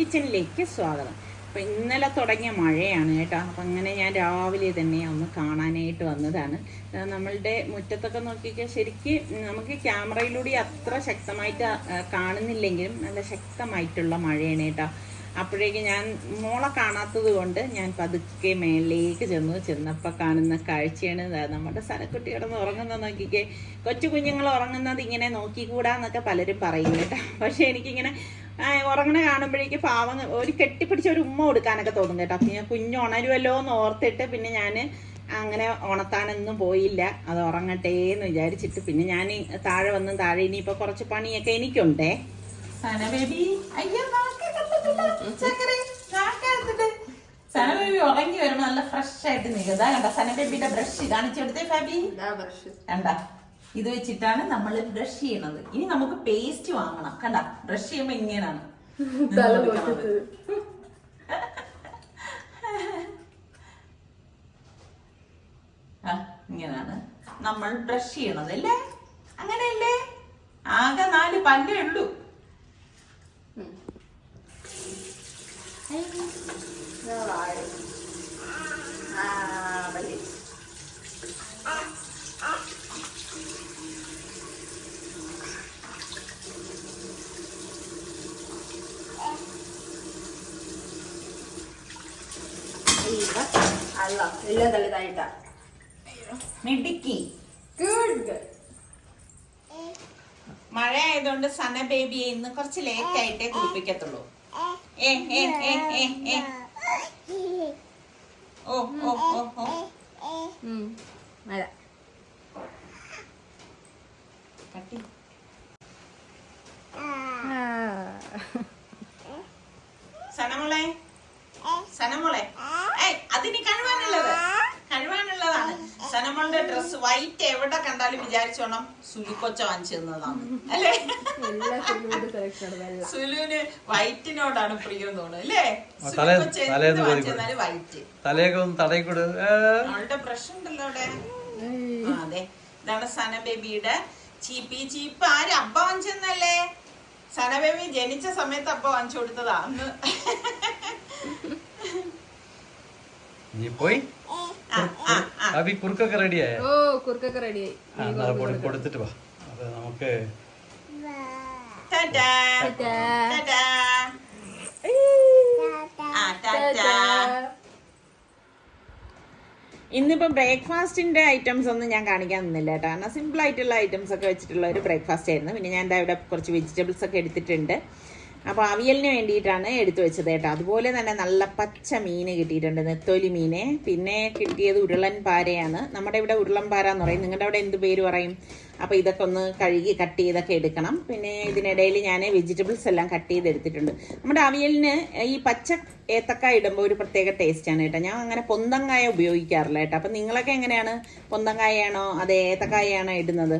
കിച്ചണിലേക്ക് സ്വാഗതം. അപ്പം ഇന്നലെ തുടങ്ങിയ മഴയാണ് കേട്ടോ. അപ്പം അങ്ങനെ ഞാൻ രാവിലെ തന്നെ ഒന്ന് കാണാനായിട്ട് വന്നതാണ്. നമ്മളുടെ മുറ്റത്തൊക്കെ നോക്കിയൊക്കെ ശരിക്ക് നമുക്ക് ക്യാമറയിലൂടെ അത്ര ശക്തമായിട്ട് കാണുന്നില്ലെങ്കിലും നല്ല ശക്തമായിട്ടുള്ള മഴയാണ് കേട്ടോ. അപ്പോഴേക്ക് ഞാൻ മോളെ കാണാത്തത് കൊണ്ട് ഞാൻ പതുക്കെ മേളിലേക്ക് ചെന്നു. ചെന്നപ്പോൾ കാണുന്ന കാഴ്ചയാണ് നമ്മുടെ സനക്കുട്ടി കിടന്ന് ഉറങ്ങുന്നത് നോക്കിക്കേ. കൊച്ചു കുഞ്ഞുങ്ങൾ ഉറങ്ങുന്നത് ഇങ്ങനെ നോക്കിക്കൂടാന്നൊക്കെ പലരും പറയും കേട്ടോ. പക്ഷെ എനിക്കിങ്ങനെ ഉറങ്ങണ കാണുമ്പോഴേക്ക് പാവം ഒരു കെട്ടിപ്പിടിച്ച ഒരു ഉമ്മ കൊടുക്കാനൊക്കെ തോന്നും കേട്ടോ. പിന്നെ കുഞ്ഞ് ഉണരുമല്ലോ എന്ന് ഓർത്തിട്ട് പിന്നെ ഞാൻ അങ്ങനെ ഉണത്താനൊന്നും പോയില്ല. അത് ഉറങ്ങട്ടെ എന്ന് വിചാരിച്ചിട്ട് പിന്നെ ഞാൻ താഴെ വന്ന് താഴെ ഇനിയിപ്പോൾ കുറച്ച് പണിയൊക്കെ എനിക്കുണ്ടേ. സന ബേബി. അയ്യോ സന ബേബി ഉറങ്ങി വരുമ്പോ നല്ല ഫ്രഷ് ആയിട്ട് നിൽക്കുക കണ്ട സനബേബിയുടെ ബ്രഷ് കാണിച്ചു കൊടുത്തേ ഫാബി. കണ്ട? ഇത് വെച്ചിട്ടാണ് നമ്മൾ ബ്രഷ് ചെയ്യണത്. ഇനി നമുക്ക് പേസ്റ്റ് വാങ്ങണം. കണ്ട? ബ്രഷ് ചെയ്യുമ്പോ ഇങ്ങനെയാണ്. ഇങ്ങനാണ് നമ്മൾ ബ്രഷ് ചെയ്യണത് അല്ലേ? അങ്ങനെയല്ലേ? ആകെ നാല് പല്ലേ ഉള്ളൂ. ആ, പല്ല്. അല്ല എല്ലാം തള്ളിതായിട്ടാ മിടുക്കി. ഗുഡ് മഴ ആയതുകൊണ്ട് സന ബേബിയെ ഇന്ന് കുറച്ച് ലേറ്റ് ആയിട്ടേ കുളിപ്പിക്കത്തുള്ളൂ. ഏ ഏ ഏ ഏ ഏ. ഓ ഓ ഓ ഓ. മഴ. കട്ടി. സനമോളെ സനമോളെ ഏയ് അതിന് കഴിവാനുള്ളത് കഴിവാനുള്ളതാണ് സനമോളുടെ ഡ്രസ് വൈറ്റ് എവിടെ കണ്ടാലും വിചാരിച്ചോണം സുലുക്കൊച്ച വാങ്ങിച്ചു തന്നതാണ് അല്ലേ? സുലുവിന് വൈറ്റിനോടാണ് പ്രിയം തോന്നുന്നത് അല്ലേ? സുലുക്കൊച്ച വാങ്ങിച്ചു തന്നാലും വൈറ്റ് അവളുടെ ബ്രഷ് ഉണ്ടല്ലോ അവിടെ ആ, അതെ. ഇതാണ് സന ബേബിയുടെ ചീപ്പി. ചീപ്പ് ആര് അബ്ബ വാങ്ങിച്ചെന്നല്ലേ സന ബേബി ജനിച്ച സമയത്ത് അബ്ബ വാങ്ങിച്ചു കൊടുത്തതാ. അന്ന്. നീ പോയി. ആ, ആ, അബി കുറുക്കൊക്കെ റെഡിയായ ഓ കുറുക്കൊക്കെ റെഡിയായി കൊടുത്തിട്ട് വാ. അത് നമുക്ക്. ഇന്നിപ്പോ ബ്രേക്ക്ഫാസ്റ്റിന്റെ ഐറ്റംസ് ഒന്നും ഞാൻ കാണിക്കാൻ നിന്നില്ല കേട്ടോ. കാരണം സിമ്പിൾ ആയിട്ടുള്ള ഐറ്റംസ് ഒക്കെ വെച്ചിട്ടുള്ള ഒരു ബ്രേക്ക്ഫാസ്റ്റ് ആയിരുന്നു. പിന്നെ ഞാൻ എന്താ ഇവിടെ കുറച്ച് വെജിറ്റബിൾസ് ഒക്കെ എടുത്തിട്ടുണ്ട്. അപ്പോൾ അവിയലിന് വേണ്ടിയിട്ടാണ് എടുത്തു വെച്ചത് കേട്ടോ. അതുപോലെ തന്നെ നല്ല പച്ച മീൻ കിട്ടിയിട്ടുണ്ട്. നെത്തോലി മീന്. പിന്നെ കിട്ടിയത് ഉരുളൻ പാരയാണ്. നമ്മുടെ ഇവിടെ ഉരുളൻ പാര എന്ന് പറയും. നിങ്ങളുടെ അവിടെ എന്ത് പേര് പറയും? അപ്പോൾ ഇതൊക്കെ ഒന്ന് കഴുകി കട്ട് ചെയ്തൊക്കെ എടുക്കണം. പിന്നെ ഇതിനിടയിൽ ഞാൻ വെജിറ്റബിൾസ് എല്ലാം കട്ട് ചെയ്തെടുത്തിട്ടുണ്ട്. നമ്മുടെ അവിയലിന് ഈ പച്ച ഏത്തക്ക ഇടുമ്പോൾ ഒരു പ്രത്യേക ടേസ്റ്റാണ് കേട്ടോ. ഞാൻ അങ്ങനെ പൊന്തങ്കായ ഉപയോഗിക്കാറില്ല കേട്ടോ. അപ്പം നിങ്ങളൊക്കെ എങ്ങനെയാണ്? പൊന്തങ്കായയാണോ അതെ ഏത്തക്കായയാണോ ഇടുന്നത്?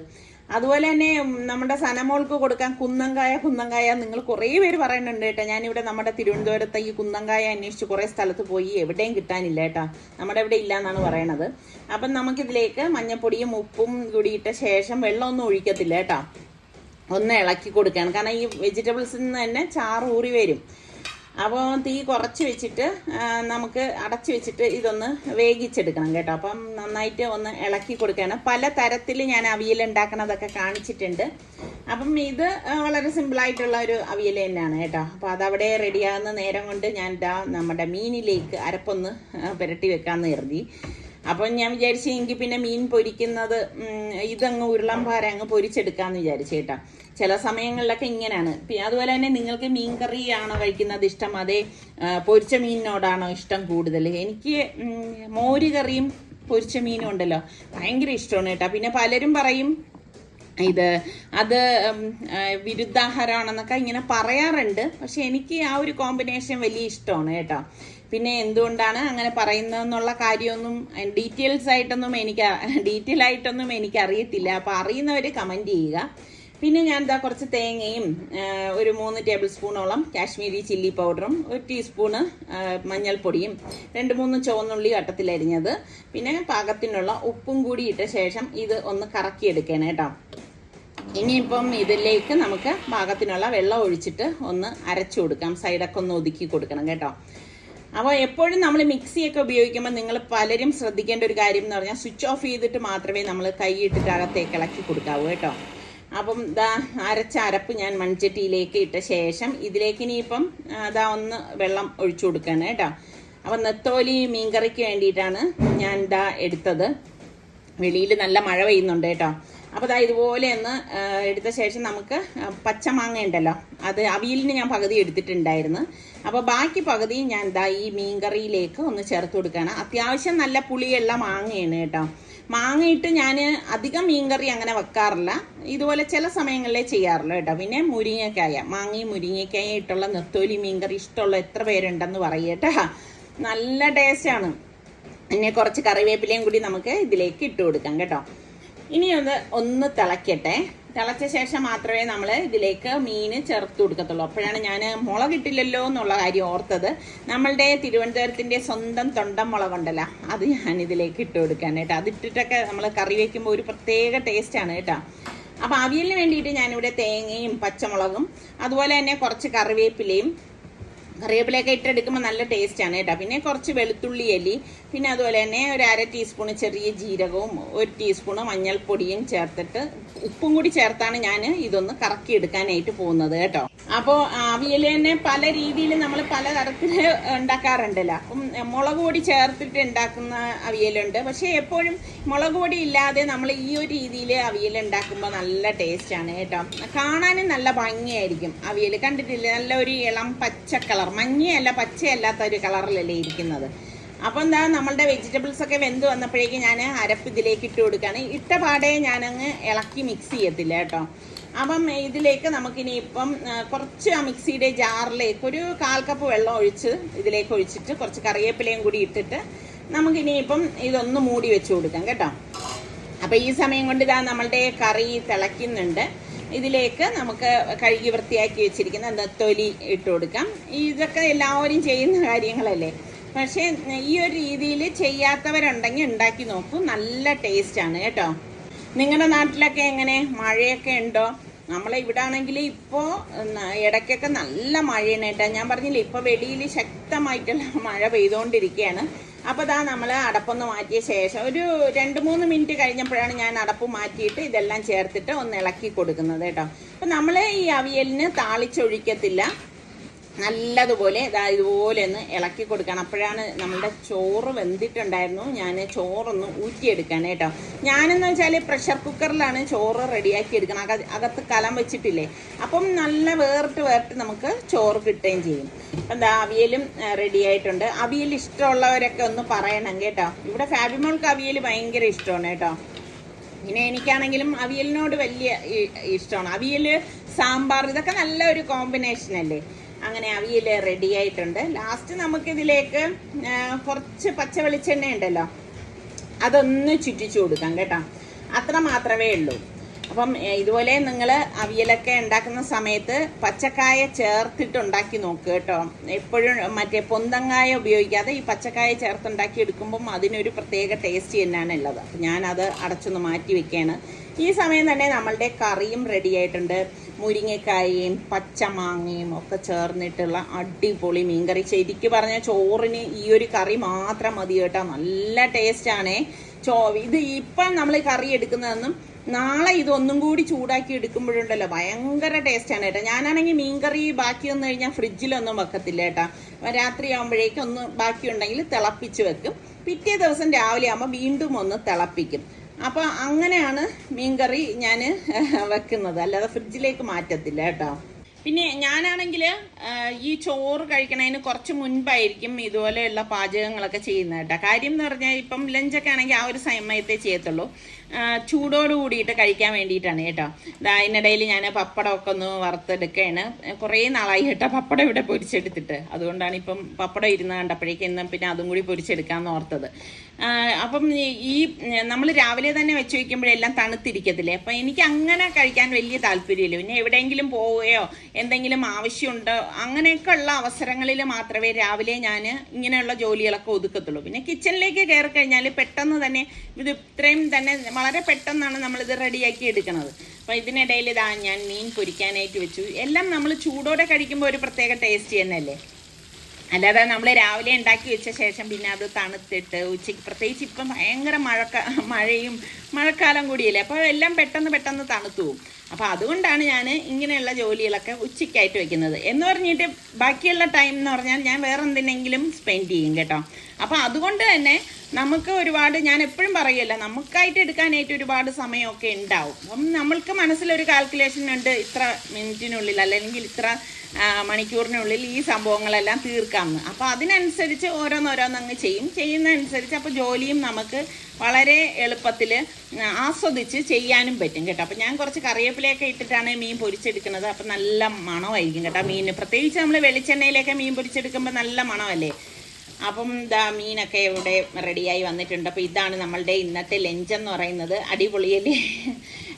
അതുപോലെ തന്നെ നമ്മുടെ സനമോൾക്ക് കൊടുക്കാൻ കുന്നങ്കായ കുന്നങ്കായ നിങ്ങൾ കുറേ പേര് പറയുന്നുണ്ട് കേട്ടോ. ഞാനിവിടെ നമ്മുടെ തിരുവനന്തപുരത്ത് ഈ കുന്നങ്കായ അന്വേഷിച്ച് കുറേ സ്ഥലത്ത് പോയി. എവിടെയും കിട്ടാനില്ല കേട്ടോ. നമ്മുടെ ഇവിടെ ഇല്ല എന്നാണ് പറയണത്. അപ്പം നമുക്കിതിലേക്ക് മഞ്ഞപ്പൊടിയും ഉപ്പും കൂടിയിട്ട ശേഷം വെള്ളമൊന്നും ഒഴിക്കത്തില്ല കേട്ടോ. ഒന്ന് ഇളക്കി കൊടുക്കുകയാണ് കാരണം ഈ വെജിറ്റബിൾസിൽ നിന്ന് തന്നെ ചാറ് ഊറി വരും. അപ്പോൾ തീ കുറച്ച് വെച്ചിട്ട് നമുക്ക് അടച്ച് വെച്ചിട്ട് ഇതൊന്ന് വേഗിച്ചെടുക്കണം കേട്ടോ. അപ്പം നന്നായിട്ട് ഒന്ന് ഇളക്കി കൊടുക്കുകയാണ്. പല തരത്തിൽ ഞാൻ അവിയൽ ഉണ്ടാക്കണതൊക്കെ കാണിച്ചിട്ടുണ്ട്. അപ്പം ഇത് വളരെ സിമ്പിളായിട്ടുള്ള ഒരു അവിയൽ തന്നെയാണ് കേട്ടോ. അപ്പോൾ അതവിടെ റെഡിയാകുന്ന നേരം കൊണ്ട് ഞാൻ ഇതാ നമ്മുടെ മീനിലേക്ക് അരപ്പൊന്ന് പുരട്ടി വെക്കാമെന്ന് കരുതി. അപ്പം ഞാൻ വിചാരിച്ചു എങ്കിൽ പിന്നെ മീൻ പൊരിക്കുന്നത് ഇതങ്ങ് ഉരുളൻ പാര അങ്ങ് പൊരിച്ചെടുക്കാമെന്ന് വിചാരിച്ചു കേട്ടോ. ചില സമയങ്ങളിലൊക്കെ ഇങ്ങനെയാണ്. പിന്നെ അതുപോലെ തന്നെ നിങ്ങൾക്ക് മീൻ കറിയാണോ കഴിക്കുന്നത് ഇഷ്ടം? അതേ പൊരിച്ച മീനിനോടാണോ ഇഷ്ടം കൂടുതൽ? എനിക്ക് മോര് കറിയും പൊരിച്ച മീനും ഉണ്ടല്ലോ. ഭയങ്കര ഇഷ്ടമാണ് കേട്ടോ. പിന്നെ പലരും പറയും ഇത് അത് വിരുദ്ധാഹാരമാണെന്നൊക്കെ ഇങ്ങനെ പറയാറുണ്ട്. പക്ഷെ എനിക്ക് ആ ഒരു കോമ്പിനേഷൻ വലിയ ഇഷ്ടമാണ് കേട്ടോ. പിന്നെ എന്തുകൊണ്ടാണ് അങ്ങനെ പറയുന്നതെന്നുള്ള കാര്യമൊന്നും ഡീറ്റെയിൽസ് ആയിട്ടൊന്നും എനിക്ക് ഡീറ്റെയിൽ ആയിട്ടൊന്നും എനിക്ക് അറിയത്തില്ല അപ്പോൾ അറിയുന്നവർ കമന്റ് ചെയ്യുക. പിന്നെ ഞാൻ എന്താ കുറച്ച് തേങ്ങയും ഒരു മൂന്ന് ടേബിൾ സ്പൂണോളം കാശ്മീരി ചില്ലി പൗഡറും ഒരു ടീസ്പൂണ് മഞ്ഞൾപ്പൊടിയും രണ്ട് മൂന്ന് ചുവന്നുള്ളി വട്ടത്തിലരിഞ്ഞത് പിന്നെ പാകത്തിനുള്ള ഉപ്പും കൂടി ഇട്ട ശേഷം ഇത് ഒന്ന് കറക്കിയെടുക്കണം കേട്ടോ. ഇനിയിപ്പം ഇതിലേക്ക് നമുക്ക് പാകത്തിനുള്ള വെള്ളം ഒഴിച്ചിട്ട് ഒന്ന് അരച്ചു കൊടുക്കാം സൈഡൊക്കെ ഒന്ന് ഒതുക്കി കൊടുക്കണം കേട്ടോ. അപ്പോൾ എപ്പോഴും നമ്മൾ മിക്സിയൊക്കെ ഉപയോഗിക്കുമ്പോൾ നിങ്ങൾ പലരും ശ്രദ്ധിക്കേണ്ട ഒരു കാര്യം എന്ന് പറഞ്ഞാൽ സ്വിച്ച് ഓഫ് ചെയ്തിട്ട് മാത്രമേ നമ്മൾ കൈ ഇട്ടിട്ട് അകത്തേക്ക് ഇളക്കി കൊടുക്കാവൂ കേട്ടോ. അപ്പം ദാ അരച്ച അരപ്പ് ഞാൻ മൺചട്ടിയിലേക്ക് ഇട്ട ശേഷം ഇതിലേക്ക് ഇനിയിപ്പം ദാ ഒന്ന് വെള്ളം ഒഴിച്ചു കൊടുക്കണം കേട്ടോ. അപ്പം നെത്തോലി മീൻകറിക്ക് വേണ്ടിയിട്ടാണ് ഞാൻ ദാ എടുത്തത്. വെളിയിൽ നല്ല മഴ പെയ്യുന്നുണ്ട് കേട്ടോ. അപ്പോൾ ദാ ഇതുപോലെ ഒന്ന് എടുത്ത ശേഷം നമുക്ക് പച്ചമാങ്ങ ഉണ്ടല്ലോ അത് അവിയലിന് ഞാൻ പകുതി എടുത്തിട്ടുണ്ടായിരുന്നു. അപ്പോൾ ബാക്കി പകുതി ഞാൻ ദാ ഈ മീൻകറിയിലേക്ക് ഒന്ന് ചേർത്ത് കൊടുക്കുകയാണ്. അത്യാവശ്യം നല്ല പുളിയുള്ള മാങ്ങയാണ് കേട്ടോ. മാങ്ങയിട്ട് ഞാൻ അധികം മീൻകറി അങ്ങനെ വെക്കാറില്ല. ഇതുപോലെ ചില സമയങ്ങളിലേ ചെയ്യാറുള്ളൂ കേട്ടോ. പിന്നെ മുരിങ്ങക്കായ മാങ്ങയും മുരിങ്ങക്കായ ഇട്ടുള്ള നെത്തോലി മീൻകറി ഇഷ്ടമുള്ള എത്ര പേരുണ്ടെന്ന് പറയട്ടെ. നല്ല ടേസ്റ്റാണ്. പിന്നെ കുറച്ച് കറിവേപ്പിലയും കൂടി നമുക്ക് ഇതിലേക്ക് ഇട്ട് കൊടുക്കാം കേട്ടോ. ഇനി ഒന്ന് ഒന്ന് തിളയ്ക്കട്ടെ തിളച്ച ശേഷം മാത്രമേ നമ്മൾ ഇതിലേക്ക് മീൻ ചേർത്ത് കൊടുക്കത്തുള്ളൂ. അപ്പോഴാണ് ഞാൻ മുളകിട്ടില്ലല്ലോ എന്നുള്ള കാര്യം ഓർത്തത്. നമ്മളുടെ തിരുവനന്തപുരത്തിന്റെ സ്വന്തം തൊണ്ടൻ മുളകുണ്ടല്ലോ അത് ഞാൻ ഇതിലേക്ക് ഇട്ട് കൊടുക്കാൻ കേട്ടോ. അതിട്ടിട്ടൊക്കെ നമ്മൾ കറി വയ്ക്കുമ്പോൾ ഒരു പ്രത്യേക ടേസ്റ്റാണ് കേട്ടോ. അപ്പോൾ അവിയലിന് വേണ്ടിയിട്ട് ഞാനിവിടെ തേങ്ങയും പച്ചമുളകും അതുപോലെ തന്നെ കുറച്ച് കറിവേപ്പിലയും കറിവേപ്പിലയൊക്കെ ഇട്ടെടുക്കുമ്പോൾ നല്ല ടേസ്റ്റാണ് കേട്ടോ. പിന്നെ കുറച്ച് വെളുത്തുള്ളി എലി പിന്നെ അതുപോലെ തന്നെ ഒരു അര ടീസ്പൂൺ ചെറിയ ജീരകവും ഒരു ടീസ്പൂണ് മഞ്ഞൾപ്പൊടിയും ചേർത്തിട്ട് ഉപ്പും കൂടി ചേർത്താണ് ഞാൻ ഇതൊന്ന് കറക്കി എടുക്കാനായിട്ട് പോകുന്നത് കേട്ടോ. അപ്പോൾ അവിയൽ തന്നെ പല രീതിയിൽ നമ്മൾ പല തരത്തിൽ ഉണ്ടാക്കാറുണ്ടല്ലോ. അപ്പം മുളക് പൊടി ചേർത്തിട്ട് ഉണ്ടാക്കുന്ന അവിയലുണ്ട്. പക്ഷേ എപ്പോഴും മുളക് പൊടി ഇല്ലാതെ നമ്മൾ ഈ ഒരു രീതിയിൽ അവിയൽ ഉണ്ടാക്കുമ്പോൾ നല്ല ടേസ്റ്റാണ് കേട്ടോ. കാണാനും നല്ല ഭംഗിയായിരിക്കും അവിയൽ കണ്ടിട്ടില്ല? നല്ല ഒരു ഇളം പച്ച കളർ മഞ്ഞയല്ല പച്ചയല്ലാത്ത ഒരു കളറിലല്ലേ ഇരിക്കുന്നത്. അപ്പോൾ എന്താ നമ്മളുടെ വെജിറ്റബിൾസ് ഒക്കെ വെന്ത് വന്നപ്പോഴേക്കും ഞാൻ അരപ്പ് ഇതിലേക്ക് ഇട്ട് കൊടുക്കുകയാണ്. ഇട്ട പാടെ ഞാനങ്ങ് ഇളക്കി മിക്സ് ചെയ്യത്തില്ല കേട്ടോ. അപ്പം ഇതിലേക്ക് നമുക്കിനി ഇപ്പം ആ, കുറച്ച് ആ മിക്സിയുടെ ജാറിലേക്ക് ഒരു കാൽ കപ്പ് വെള്ളം ഒഴിച്ച് ഇതിലേക്ക് ഒഴിച്ചിട്ട് കുറച്ച് കറിവേപ്പിലയും കൂടി ഇട്ടിട്ട് നമുക്കിനി ഇപ്പം ഇതൊന്ന് മൂടി വെച്ച് കൊടുക്കാം കേട്ടോ. അപ്പോൾ ഈ സമയം കൊണ്ട് ഇതാ നമ്മളുടെ കറി തിളയ്ക്കുന്നുണ്ട്. ഇതിലേക്ക് നമുക്ക് കഴുകി വൃത്തിയാക്കി വെച്ചിരിക്കുന്ന തൊലി ഇട്ട് കൊടുക്കാം. ഇതൊക്കെ എല്ലാവരും ചെയ്യുന്ന കാര്യങ്ങളല്ലേ? പക്ഷേ ഈ ഒരു രീതിയിൽ ചെയ്യാത്തവരുണ്ടെങ്കിൽ ഉണ്ടാക്കി നോക്കൂ. നല്ല ടേസ്റ്റാണ് കേട്ടോ. നിങ്ങളുടെ നാട്ടിലൊക്കെ എങ്ങനെ? മഴയൊക്കെ ഉണ്ടോ? നമ്മളെ ഇവിടെ ആണെങ്കിൽ ഇപ്പോൾ ഇടയ്ക്കൊക്കെ നല്ല മഴയാണ് കേട്ടോ. ഞാൻ പറഞ്ഞില്ലേ ഇപ്പോൾ വെളിയിൽ ശക്തമായിട്ടുള്ള മഴ പെയ്തുകൊണ്ടിരിക്കുകയാണ്. അപ്പോൾ ഇതാ നമ്മൾ അടപ്പൊന്ന് മാറ്റിയ ശേഷം ഒരു രണ്ട് മൂന്ന് മിനിറ്റ് കഴിഞ്ഞപ്പോഴാണ് ഞാൻ അടപ്പ് മാറ്റിയിട്ട് ഇതെല്ലാം ചേർത്തിട്ട് ഒന്ന് ഇളക്കി കൊടുക്കുന്നത് കേട്ടോ. അപ്പം നമ്മൾ ഈ അവിയലിന് താളിച്ചൊഴിക്കത്തില്ല. നല്ലതുപോലെ ഇതാ ഇതുപോലെ ഒന്ന് ഇളക്കി കൊടുക്കണം. അപ്പോഴാണ് നമ്മളുടെ ചോറ് വെന്തിട്ടുണ്ടായിരുന്നു. ഞാൻ ചോറൊന്ന് ഊറ്റിയെടുക്കാൻ കേട്ടോ. ഞാനെന്ന് വെച്ചാൽ പ്രഷർ കുക്കറിലാണ് ചോറ് റെഡിയാക്കി എടുക്കണം അക അകത്ത് കലം വെച്ചിട്ടില്ലേ? അപ്പം നല്ല വേറിട്ട് വേറിട്ട് നമുക്ക് ചോറ് കിട്ടുകയും ചെയ്യും. എന്താ അവിയലും റെഡി ആയിട്ടുണ്ട് അവിയൽ ഇഷ്ടമുള്ളവരൊക്കെ ഒന്ന് പറയണം കേട്ടോ. ഇവിടെ ഫാബിമോൾക്ക് അവിയൽ ഭയങ്കര ഇഷ്ടമാണ് കേട്ടോ. പിന്നെ എനിക്കാണെങ്കിലും അവിയലിനോട് വലിയ ഇഷ്ടമാണ്. അവിയൽ സാമ്പാർ ഇതൊക്കെ നല്ല ഒരു കോമ്പിനേഷൻ അല്ലേ? അങ്ങനെ അവിയൽ റെഡി ആയിട്ടുണ്ട്. ലാസ്റ്റ് നമുക്കിതിലേക്ക് കുറച്ച് പച്ച വെളിച്ചെണ്ണ ഉണ്ടല്ലോ അതൊന്ന് ചുറ്റിച്ചു കൊടുക്കാം കേട്ടോ. അത്ര മാത്രമേ ഉള്ളൂ. അപ്പം ഇതുപോലെ നിങ്ങൾ അവിയലൊക്കെ ഉണ്ടാക്കുന്ന സമയത്ത് പച്ചക്കായ ചേർത്തിട്ട് ഉണ്ടാക്കി നോക്കുക കേട്ടോ. എപ്പോഴും മറ്റേ പൊന്തങ്ങായ ഉപയോഗിക്കാതെ ഈ പച്ചക്കായ ചേർത്തുണ്ടാക്കി എടുക്കുമ്പം അതിനൊരു പ്രത്യേക ടേസ്റ്റ് തന്നെയാണ് ഉള്ളത്. ഞാനത് അടച്ചൊന്ന് മാറ്റി വെക്കുകയാണ്. ഈ സമയം തന്നെ നമ്മളുടെ കറിയും റെഡി ആയിട്ടുണ്ട്. മുരിങ്ങക്കായയും പച്ചമാങ്ങയും ഒക്കെ ചേർന്നിട്ടുള്ള അടിപൊളി മീൻകറി. ശരിക്ക് പറഞ്ഞ ചോറിന് ഈ ഒരു കറി മാത്രം മതി കേട്ടോ. നല്ല ടേസ്റ്റാണേ ചോ ഇത് ഇപ്പം നമ്മൾ കറി എടുക്കുന്നതെന്നും നാളെ ഇതൊന്നും കൂടി ചൂടാക്കി എടുക്കുമ്പോഴുണ്ടല്ലോ ഭയങ്കര ടേസ്റ്റാണ് കേട്ടോ. ഞാനാണെങ്കിൽ മീൻകറി ബാക്കി വന്നു കഴിഞ്ഞാൽ ഫ്രിഡ്ജിലൊന്നും വെക്കത്തില്ല കേട്ടോ. രാത്രി ആകുമ്പോഴേക്കും ഒന്ന് ബാക്കിയുണ്ടെങ്കിൽ തിളപ്പിച്ച് വെക്കും. പിറ്റേ ദിവസം രാവിലെ ആകുമ്പോൾ വീണ്ടും ഒന്ന് തിളപ്പിക്കും. അപ്പോൾ അങ്ങനെയാണ് മീൻകറി ഞാൻ വെക്കുന്നത്. അല്ലാതെ ഫ്രിഡ്ജിലേക്ക് മാറ്റത്തില്ല കേട്ടോ. പിന്നെ ഞാനാണെങ്കിൽ ഈ ചോറ് കഴിക്കണതിന് കുറച്ച് മുൻപായിരിക്കും ഇതുപോലെയുള്ള പാചകങ്ങളൊക്കെ ചെയ്യുന്നത് കേട്ടോ. കാര്യം എന്ന് പറഞ്ഞാൽ ഇപ്പം ലഞ്ചൊക്കെ ആണെങ്കിൽ ആ ഒരു സമയത്തേ ചെയ്യത്തുള്ളൂ. ചൂടോട് കൂടിയിട്ട് കഴിക്കാൻ വേണ്ടിയിട്ടാണ് കേട്ടോ. അതിനിടയിൽ ഞാൻ പപ്പടമൊക്കെ ഒന്ന് വറുത്തെടുക്കുകയാണ് കുറേ നാളായി കേട്ടോ പപ്പടം ഇവിടെ പൊരിച്ചെടുത്തിട്ട്. അതുകൊണ്ടാണ് ഇപ്പം പപ്പടം ഇരുന്ന് കണ്ടപ്പോഴേക്കും ഇന്ന് പിന്നെ അതും കൂടി പൊരിച്ചെടുക്കാമെന്ന് ഓർത്തത്. അപ്പം ഈ നമ്മൾ രാവിലെ തന്നെ വെച്ച് വയ്ക്കുമ്പോഴെല്ലാം തണുത്തിരിക്കത്തില്ലേ? അപ്പം എനിക്ക് അങ്ങനെ കഴിക്കാൻ വലിയ താല്പര്യമില്ല. പിന്നെ എവിടെയെങ്കിലും പോവുകയോ എന്തെങ്കിലും ആവശ്യമുണ്ടോ അങ്ങനെയൊക്കെ ഉള്ള അവസരങ്ങളിൽ മാത്രമേ രാവിലെ ഞാൻ ഇങ്ങനെയുള്ള ജോലികളൊക്കെ ഒതുക്കത്തുള്ളൂ. പിന്നെ കിച്ചണിലേക്ക് കയറി കഴിഞ്ഞാൽ പെട്ടെന്ന് തന്നെ ഇത് ഇത്രയും തന്നെ വളരെ പെട്ടെന്നാണ് നമ്മളിത് റെഡിയാക്കി എടുക്കുന്നത് അപ്പം ഇതിനിടയിൽ ഇതാ ഞാൻ മീൻ പൊരിക്കാനായിട്ട് വെച്ചു. എല്ലാം നമ്മൾ ചൂടോടെ കഴിക്കുമ്പോൾ ഒരു പ്രത്യേക ടേസ്റ്റ് തന്നെയല്ലേ? അല്ലാതെ നമ്മൾ രാവിലെ ഉണ്ടാക്കി വെച്ച ശേഷം പിന്നെ അത് തണുത്തിട്ട് ഉച്ചയ്ക്ക് പ്രത്യേകിച്ച് ഇപ്പം ഭയങ്കര മഴക്ക മഴയും മഴക്കാലം കൂടിയല്ലേ. അപ്പോൾ എല്ലാം പെട്ടെന്ന് പെട്ടെന്ന് തണുത്തു പോകും അപ്പോൾ അതുകൊണ്ടാണ് ഞാൻ ഇങ്ങനെയുള്ള ജോലികളൊക്കെ ഉച്ചയ്ക്കായിട്ട് വെക്കുന്നത്. എന്ന് പറഞ്ഞിട്ട് ബാക്കിയുള്ള ടൈം എന്ന് പറഞ്ഞാൽ ഞാൻ വേറെ എന്തിനെങ്കിലും സ്പെൻഡ് ചെയ്യും കേട്ടോ. അപ്പോൾ അതുകൊണ്ട് തന്നെ നമുക്ക് ഒരുപാട് ഞാൻ എപ്പോഴും പറയുമല്ലോ നമുക്കായിട്ട് എടുക്കാനായിട്ട് ഒരുപാട് സമയമൊക്കെ ഉണ്ടാവും. അപ്പം നമ്മൾക്ക് മനസ്സിലൊരു കാൽക്കുലേഷൻ ഉണ്ട് ഇത്ര മിനിറ്റിനുള്ളിൽ അല്ലെങ്കിൽ ഇത്ര മണിക്കൂറിനുള്ളിൽ ഈ സംഭവങ്ങളെല്ലാം തീർക്കാമെന്ന് അപ്പോൾ അതിനനുസരിച്ച് ഓരോന്നോരോന്ന് അങ്ങ് ചെയ്യും. ചെയ്യുന്നതനുസരിച്ച് അപ്പോൾ ജോലിയും നമുക്ക് വളരെ എളുപ്പത്തിൽ ആസ്വദിച്ച് ചെയ്യാനും പറ്റും കേട്ടോ. അപ്പോൾ ഞാൻ കുറച്ച് കറിവേപ്പിലയൊക്കെ ഇട്ടിട്ടാണ് മീൻ പൊരിച്ചെടുക്കുന്നത്. അപ്പോൾ നല്ല മണമായിരിക്കും കേട്ടോ മീൻ. പ്രത്യേകിച്ച് നമ്മൾ വെളിച്ചെണ്ണയിലൊക്കെ മീൻ പൊരിച്ചെടുക്കുമ്പോൾ നല്ല മണമല്ലേ? അപ്പം ഇതാ മീനൊക്കെ ഇവിടെ റെഡിയായി വന്നിട്ടുണ്ട്. അപ്പോൾ ഇതാണ് നമ്മളുടെ ഇന്നത്തെ ലഞ്ച് എന്ന് പറയുന്നത്. അടിപൊളിയല്ലേ?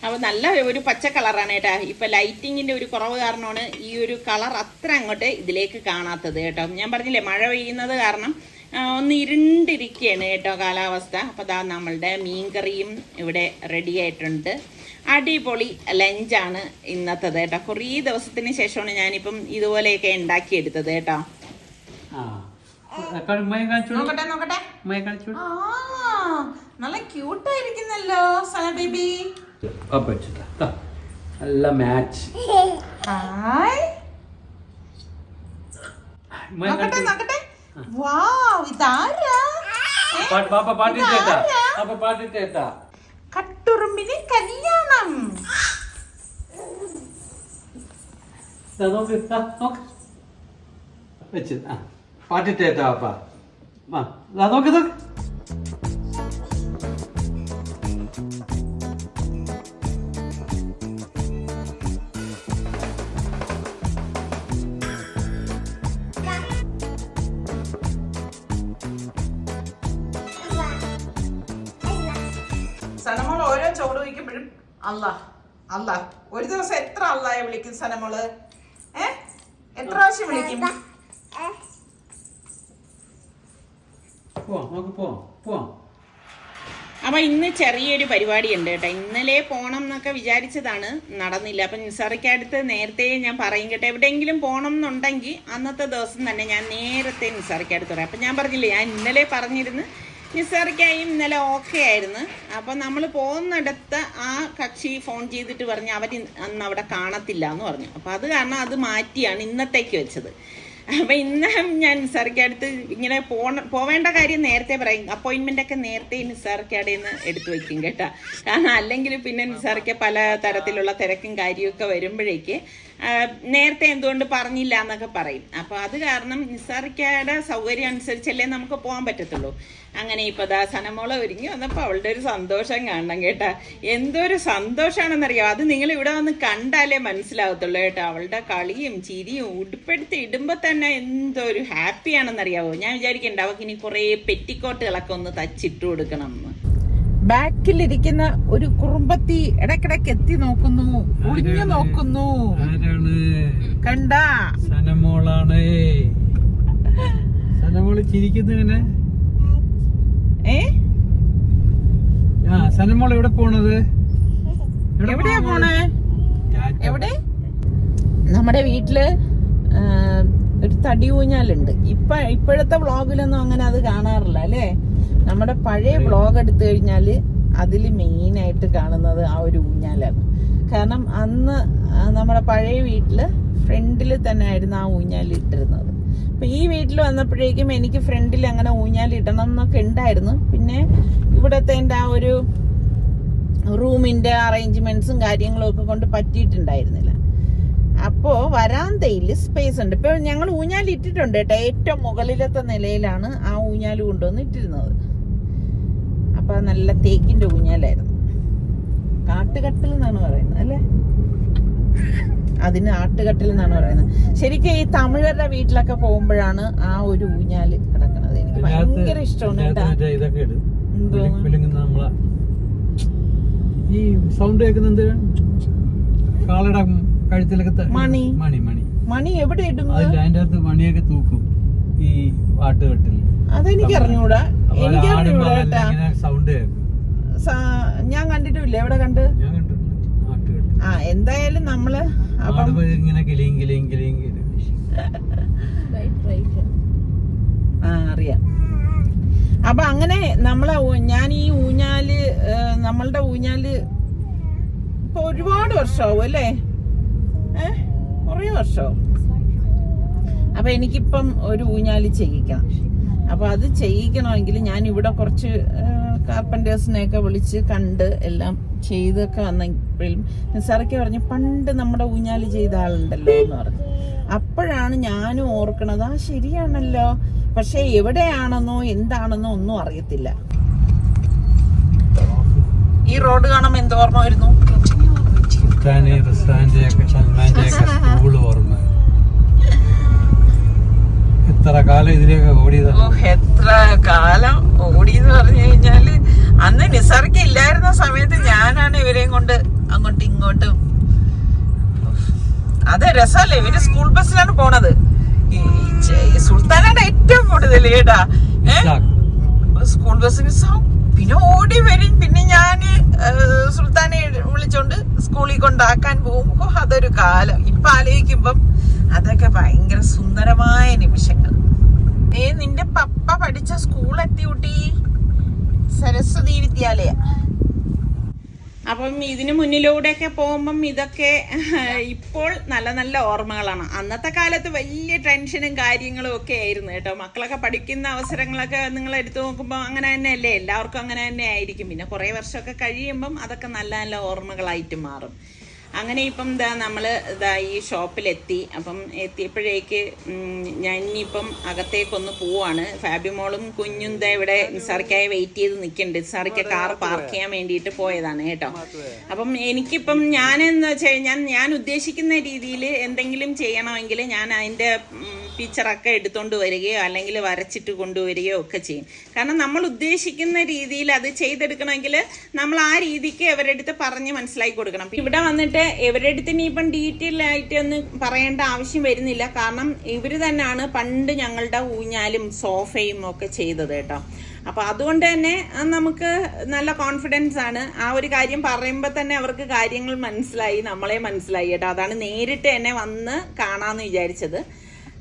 അപ്പോൾ നല്ല ഒരു പച്ച കളറാണ് കേട്ടോ. ഇപ്പൊ ലൈറ്റിങ്ങിന്റെ ഒരു കുറവ് കാരണമാണ് ഈ ഒരു കളർ അത്ര അങ്ങോട്ട് ഇതിലേക്ക് കാണാത്തത് കേട്ടോ. ഞാൻ പറഞ്ഞില്ലേ മഴ പെയ്യുന്നത് കാരണം ഒന്ന് ഇരുണ്ടിരിക്കുകയാണ് കേട്ടോ കാലാവസ്ഥ. അപ്പോൾ ദാ നമ്മളുടെ മീൻകറിയും ഇവിടെ റെഡി ആയിട്ടുണ്ട്. അടിപൊളി ലഞ്ചാണ് ഇന്നത്തത് കേട്ടോ. കുറേ ദിവസത്തിന് ശേഷമാണ് ഞാനിപ്പം ഇതുപോലെയൊക്കെ ഉണ്ടാക്കിയെടുത്തത് കേട്ടോ. നോക്കട്ടെ നോക്കട്ടെ. നല്ല ക്യൂട്ടായിരിക്കുന്നല്ലോ സന ബേബി. അപ്പൊ വെച്ചിട്ടാ നല്ല മാച്ച് ഹായ് നോക്കട്ടെ നോക്കട്ടെ. വാവ് ഇതാരാ? പാപ്പ പാട്ടിട്ടേട്ടാ? പാപ്പ പാട്ടിട്ടേട്ടാ കട്ടുറുമ്പിന് കല്യാണം. നോക്ക് നോക്ക്. വെച്ച് ആ പാട്ടിട്ടേട്ടാ ദാ നോക്ക് നോക്ക് അല്ല അല്ല ഒരു ദിവസം എത്ര അള്ളായ വിളിക്കും സനമോൾ? ഏ? എത്ര പ്രാവശ്യം വിളിക്കും? അപ്പൊ ഇന്ന് ചെറിയൊരു പരിപാടി ഉണ്ട് കേട്ടോ. ഇന്നലെ പോണം എന്നൊക്കെ വിചാരിച്ചതാണ്. നടന്നില്ല. അപ്പൊ നിസാറിക്കടുത്ത് നേരത്തെ ഞാൻ പറയും കേട്ടോ. എവിടെയെങ്കിലും പോണം എന്നുണ്ടെങ്കിൽ അന്നത്തെ ദിവസം തന്നെ ഞാൻ നേരത്തെ നിസാറിക്കടുത്ത് പറയാം. അപ്പൊ ഞാൻ പറഞ്ഞില്ലേ ഞാൻ ഇന്നലെ പറഞ്ഞിരുന്നു നിസാറിക്കായും ഇന്നലെ ഓക്കെ ആയിരുന്നു. അപ്പൊ നമ്മൾ പോകുന്നിടത്ത് ആ കക്ഷി ഫോൺ ചെയ്തിട്ട് പറഞ്ഞു അവർ അന്ന് അവിടെ കാണത്തില്ല എന്ന് പറഞ്ഞു. അപ്പൊ അത് കാരണം അത് മാറ്റിയാണ് ഇന്നത്തേക്ക് വെച്ചത്. അപ്പൊ ഇന്ന് ഞാൻ നിസാറിക്കടുത്ത് ഇങ്ങനെ പോണ പോവേണ്ട കാര്യം നേരത്തെ പറയും. അപ്പോയിന്റ്മെന്റ് ഒക്കെ നേരത്തെ നിസാറിക്കടയിൽ നിന്ന് എടുത്തു വയ്ക്കും കേട്ടാ. കാരണം അല്ലെങ്കിൽ പിന്നെ നിസാറിക്ക പല തരത്തിലുള്ള തിരക്കും കാര്യമൊക്കെ വരുമ്പോഴേക്ക് നേരത്തെ എന്തുകൊണ്ട് പറഞ്ഞില്ല എന്നൊക്കെ പറയും. അപ്പൊ അത് കാരണം നിസാറിക്കയുടെ സൗകര്യം അനുസരിച്ചല്ലേ നമുക്ക് പോകാൻ പറ്റത്തുള്ളൂ. അങ്ങനെ ഇപ്പൊ ദാ സനമോളെ ഒരുങ്ങി വന്നപ്പോ അവളുടെ ഒരു സന്തോഷം കാണണം കേട്ടാ. എന്തൊരു സന്തോഷാണെന്നറിയോ? അത് നിങ്ങൾ ഇവിടെ വന്ന് കണ്ടാലേ മനസ്സിലാവത്തുള്ളൂ കേട്ടോ. അവളുടെ കളിയും ചിരിയും ഉടുപ്പെടുത്തി ഇടുമ്പോ തന്നെ എന്തൊരു ഹാപ്പിയാണെന്നറിയാവോ? ഞാൻ വിചാരിക്കണ്ട അവൾക്ക് ഇനി കുറെ പെറ്റിക്കോട്ടുകളൊക്കെ ഒന്ന് തച്ചിട്ട് കൊടുക്കണം എന്ന്. ബാക്കിലിരിക്കുന്ന ഒരു കുറുമ്പത്തി ഇടക്കിടക്ക് എത്തി നോക്കുന്നു ഒളിഞ്ഞു നോക്കുന്നു. കണ്ട? സനമോളാണ്. സനമോൾ ഏ? ആ സനമോൾ എവിടെ പോണത്? എവിടെയാ പോണേ. എവിടെ? നമ്മുടെ വീട്ടിൽ ഒരു തടി ഊഞ്ഞാലുണ്ട്. ഇപ്പൊ ഇപ്പോഴത്തെ വ്ളോഗിലൊന്നും അങ്ങനെ അത് കാണാറില്ല അല്ലേ? നമ്മുടെ പഴയ വ്ളോഗ് എടുത്തു കഴിഞ്ഞാൽ അതിൽ മെയിനായിട്ട് കാണുന്നത് ആ ഒരു ഊഞ്ഞാലാണ്. കാരണം അന്ന് നമ്മുടെ പഴയ വീട്ടിൽ ഫ്രണ്ടിൽ തന്നെ ആയിരുന്നു ആ ഊഞ്ഞാൽ ഇട്ടിരുന്നത്. അപ്പം ഈ വീട്ടിൽ വന്നപ്പോഴേക്കും എനിക്ക് ഫ്രണ്ടിൽ അങ്ങനെ ഊഞ്ഞാൽ ഇടണം എന്നൊക്കെ ഉണ്ടായിരുന്നു. പിന്നെ ഇവിടത്തെ ആ ഒരു റൂമിന്റെ അറേഞ്ച്മെന്റ്സും കാര്യങ്ങളും ഒക്കെ കൊണ്ട് പറ്റിയിട്ടുണ്ടായിരുന്നില്ല. അപ്പോൾ വരാന്തയിൽ സ്പേസ് ഉണ്ട്. ഇപ്പോൾ ഞങ്ങൾ ഊഞ്ഞാൽ ഇട്ടിട്ടുണ്ട് കേട്ടോ. ഏറ്റവും മുകളിലത്തെ നിലയിലാണ് ആ ഊഞ്ഞാൽ കൊണ്ടുവന്ന് ഇട്ടിരുന്നത്. അപ്പൊ നല്ല തേക്കിന്റെ ഊഞ്ഞാലായിരുന്നു. കാട്ടുകട്ടിൽ എന്നാണ് പറയുന്നത് അല്ലേ? അതിന് ആട്ടുകട്ടിൽ എന്നാണ് പറയുന്നത്. ശരിക്കും ഈ തമിഴരുടെ വീട്ടിലൊക്കെ പോകുമ്പോഴാണ് ആ ഒരു ഊഞ്ഞാൽ കിടക്കുന്നത്. എനിക്ക് ഭയങ്കര ഇഷ്ടമാണ് ഈ സൗണ്ട് കേൾക്കുന്നത് കാളയുടെ കഴുത്തിലൊക്കെ മണി. മണി മണി. മണി എവിടെ ഇടും അതിന്റെ അകത്ത് മണിയൊക്കെ തൂക്കും ഈ വാട്ടുകെട്ടിൽ അതെനിക്ക് അറിഞ്ഞൂടാ. എനിക്ക് അറിഞ്ഞൂടാ കേട്ടാ. സൗണ്ട് ഞാൻ കണ്ടിട്ടില്ല. എവിടെ കണ്ട്? ആ എന്തായാലും നമ്മൾ ആ അറിയാം. അപ്പൊ അങ്ങനെ നമ്മളെ ഞാൻ ഈ ഊഞ്ഞാൽ നമ്മളുടെ ഊഞ്ഞാൽ ഇപ്പൊ ഒരുപാട് വർഷമാവും അല്ലേ? ഏ കൊറേ വർഷമാവും അപ്പൊ എനിക്കിപ്പം ഒരു ഊഞ്ഞാൽ ചെയ്യിക്കണം. അപ്പൊ അത് ചെയ്യിക്കണമെങ്കിൽ ഞാൻ ഇവിടെ കുറച്ച് കാർപ്പന്റേഴ്സിനെയൊക്കെ വിളിച്ച് കണ്ട് എല്ലാം ചെയ്തൊക്കെ വന്നെങ്കിലും നിസാറൊക്കെ പറഞ്ഞു പണ്ട് നമ്മുടെ ഊഞ്ഞാൽ ചെയ്ത ആളുണ്ടല്ലോ എന്ന് പറഞ്ഞു. അപ്പോഴാണ് ഞാനും ഓർക്കണത് ആ ശരിയാണല്ലോ. പക്ഷെ എവിടെയാണെന്നോ എന്താണെന്നോ ഒന്നും അറിയത്തില്ല. ഈ റോഡ് കാണുമ്പോൾ എന്ത് ഓർമ്മ വരുന്നു? ഒക്കെ ഓർമ്മ. എത്ര കാലം ഇതിലേക്ക് ഓടിയത്? ഓ എത്ര കാലം ഓടി എന്ന് പറഞ്ഞു കഴിഞ്ഞാൽ അന്ന് നിസാർക്ക് ഇല്ലായിരുന്ന സമയത്ത് ഞാനാണ് ഇവരെയും കൊണ്ട് അങ്ങോട്ടും ഇങ്ങോട്ടും. അതെ രസമല്ലേ? ഇവർ സ്കൂൾ ബസ്സിലാണ് പോണത്. സുൽത്താനാണ് ഏറ്റവും കൂടുതൽ ഏടാ സ്കൂൾ ബസ്സിന് സൗ- പിന്നെ ഓടി വരും. പിന്നെ ഞാൻ സുൽത്താനെ വിളിച്ചോണ്ട് സ്കൂളിൽ കൊണ്ടാക്കാൻ പോകുമ്പോ അതൊരു കാലം. ഇപ്പൊ ആലോചിക്കുമ്പം ഭയങ്കര സുന്ദരമായ നിമിഷങ്ങൾ. ഏ നിന്റെ പപ്പ പഠിച്ച സ്കൂൾ എത്തി കുട്ടി? സരസ്വതി വിദ്യാലയ. അപ്പം ഇതിന് മുന്നിലൂടെയൊക്കെ പോകുമ്പം ഇതൊക്കെ ഇപ്പോൾ നല്ല നല്ല ഓർമ്മകളാണ്. അന്നത്തെ കാലത്ത് വലിയ ടെൻഷനും കാര്യങ്ങളും ഒക്കെ ആയിരുന്നു കേട്ടോ. മക്കളൊക്കെ പഠിക്കുന്ന അവസരങ്ങളൊക്കെ നിങ്ങൾ എടുത്തു നോക്കുമ്പോൾ അങ്ങനെ തന്നെയല്ലേ? എല്ലാവർക്കും അങ്ങനെ തന്നെ ആയിരിക്കും. പിന്നെ കുറേ വർഷമൊക്കെ കഴിയുമ്പം അതൊക്കെ നല്ല നല്ല ഓർമ്മകളായിട്ട് മാറും. അങ്ങനെ ഇപ്പം ഇതാ നമ്മൾ ഇതാ ഈ ഷോപ്പിലെത്തി. അപ്പം എത്തിയപ്പോഴേക്ക് ഞാൻ ഇനിയിപ്പം അകത്തേക്കൊന്ന് പോവാണ്. ഫാബിമോളും കുഞ്ഞും ഇതാ ഇവിടെ നിസാറിക്കായി വെയിറ്റ് ചെയ്ത് നിൽക്കുന്നുണ്ട് നിസാറിക്ക കാർ പാർക്ക് ചെയ്യാൻ വേണ്ടിയിട്ട് പോയതാണ് കേട്ടോ. അപ്പം എനിക്കിപ്പം ഞാനെന്ന് വെച്ച് കഴിഞ്ഞാൽ ഞാൻ ഉദ്ദേശിക്കുന്ന രീതിയിൽ എന്തെങ്കിലും ചെയ്യണമെങ്കിൽ ഞാൻ അതിന്റെ പിക്ചറൊക്കെ എടുത്തുകൊണ്ട് വരികയോ അല്ലെങ്കിൽ വരച്ചിട്ട് കൊണ്ടുവരികയോ ഒക്കെ ചെയ്യും. കാരണം നമ്മൾ ഉദ്ദേശിക്കുന്ന രീതിയിൽ അത് ചെയ്തെടുക്കണമെങ്കിൽ നമ്മൾ ആ രീതിക്ക് അവരുടെ അടുത്ത് പറഞ്ഞ് മനസ്സിലാക്കി കൊടുക്കണം. ഇവിടെ വന്നിട്ട് ഇവരുടെ അടുത്ത് ഇനിയിപ്പം ഡീറ്റെയിൽ ആയിട്ട് ഒന്നും പറയേണ്ട ആവശ്യം വരുന്നില്ല. കാരണം ഇവർ തന്നെയാണ് പണ്ട് ഞങ്ങളുടെ ഊഞ്ഞാലും സോഫയും ഒക്കെ ചെയ്തത് കേട്ടോ. അപ്പോൾ അതുകൊണ്ട് തന്നെ നമുക്ക് നല്ല കോൺഫിഡൻസ് ആണ്. ആ ഒരു കാര്യം പറയുമ്പോൾ തന്നെ അവർക്ക് കാര്യങ്ങൾ മനസ്സിലായി നമ്മളെ മനസ്സിലായി കേട്ടോ. അതാണ് നേരിട്ട് എന്നെ വന്ന് കാണാന്ന് വിചാരിച്ചത്.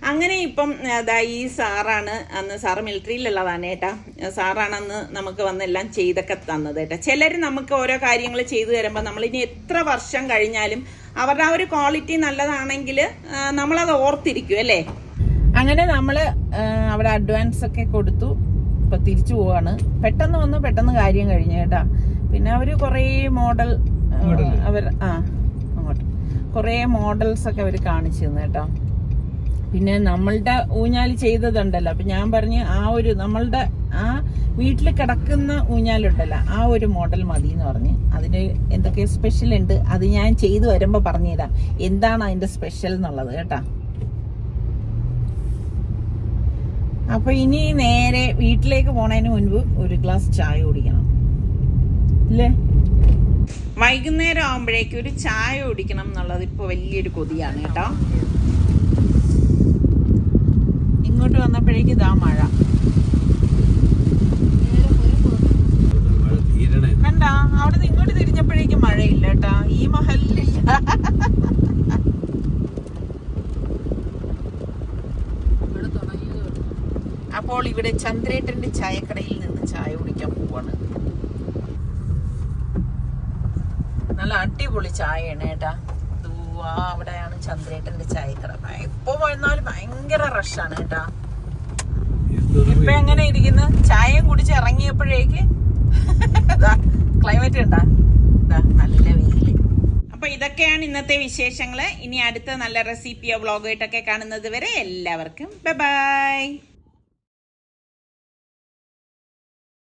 അങ്ങനെ ഇപ്പം അതാ ഈ സാറാണ് അന്ന് സാറ് മിലിറ്ററിയിലുള്ളതാണ് ഏട്ടാ. സാറാണ് അന്ന് നമുക്ക് വന്നെല്ലാം ചെയ്തൊക്കെ തന്നത് ഏട്ടാ. ചിലർ നമുക്ക് ഓരോ കാര്യങ്ങൾ ചെയ്തു തരുമ്പോൾ നമ്മൾ ഇനി എത്ര വർഷം കഴിഞ്ഞാലും അവരുടെ ആ ഒരു ക്വാളിറ്റി നല്ലതാണെങ്കിൽ നമ്മളത് ഓർത്തിരിക്കും അല്ലേ? അങ്ങനെ നമ്മൾ അവിടെ അഡ്വാൻസ് ഒക്കെ കൊടുത്തു. ഇപ്പൊ തിരിച്ചു പോവാണ്. പെട്ടെന്ന് വന്ന് പെട്ടെന്ന് കാര്യം കഴിഞ്ഞു കേട്ടാ പിന്നെ അവർ കുറേ മോഡൽ അവർ ആ അങ്ങോട്ട്. കുറേ മോഡൽസ് ഒക്കെ അവർ കാണിച്ചു തന്നു കേട്ടോ പിന്നെ നമ്മളുടെ ഊഞ്ഞാൽ ചെയ്തതുണ്ടല്ലോ. അപ്പൊ ഞാൻ പറഞ്ഞ് ആ ഒരു നമ്മളുടെ ആ വീട്ടിൽ കിടക്കുന്ന ഊഞ്ഞാലുണ്ടല്ലോ ആ ഒരു മോഡൽ മതി എന്ന് പറഞ്ഞ്. അതിന് എന്തൊക്കെ സ്പെഷ്യൽ ഉണ്ട് അത് ഞാൻ ചെയ്തു വരുമ്പോ പറഞ്ഞുതരാം. എന്താണ് അതിന്റെ സ്പെഷ്യൽ എന്നുള്ളത് കേട്ടാ. അപ്പൊ ഇനി നേരെ വീട്ടിലേക്ക് പോണതിന് മുൻപ് ഒരു ഗ്ലാസ് ചായ കുടിക്കണം. അല്ലേ വൈകുന്നേരം ആകുമ്പോഴേക്കും ഒരു ചായ കുടിക്കണം എന്നുള്ളത് ഇപ്പൊ വലിയൊരു കൊതിയാണ് കേട്ടോ. വന്നപ്പോഴേക്കും ഇതാ മഴ. കണ്ട അവിടെ നിന്ന് ഇങ്ങോട്ട് തിരിഞ്ഞപ്പോഴേക്കും മഴയില്ല കേട്ടാ. ഈ മഹലില്ല ഇവിടെ അപ്പോൾ ഇവിടെ ചന്ദ്രേട്ടന്റെ ചായക്കടയിൽ നിന്ന് ചായ കുടിക്കാൻ പോവാണ്. നല്ല അടിപൊളി ചായയാണ് കേട്ടാ. ദൂവാ അവിടെയാണ് ചന്ദ്രേട്ടന്റെ ചായക്കട. എപ്പോ വന്നാലും ഭയങ്കര റഷാണ് കേട്ടാ. ഇപ്പൊ എങ്ങനെ ഇരിക്കുന്നു? ചായയും കുടിച്ച് ഇറങ്ങിയപ്പോഴേക്ക് ക്ലൈമറ്റ് ഉണ്ടാ? നല്ല വെയിൽ. അപ്പൊ ഇതൊക്കെയാണ് ഇന്നത്തെ വിശേഷങ്ങൾ. ഇനി അടുത്ത നല്ല റെസിപ്പിയോ വ്ളോഗായിട്ടൊക്കെ കാണുന്നത് വരെ എല്ലാവർക്കും. ബൈ